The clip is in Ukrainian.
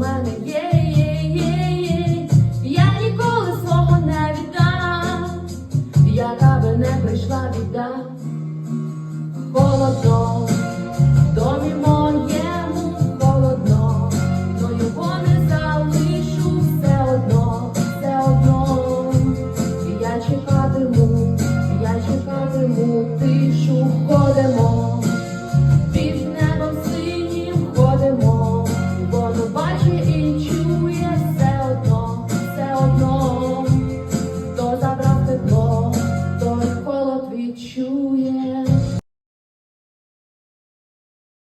мене. Є, є, є, є. я ніколи свого не віддам, яка би не прийшла біда, холодно, в домі моєму холодно, но його залишу все одно, все одно, я чекатиму, я чекатиму, тишу. Ходимо. Yeah.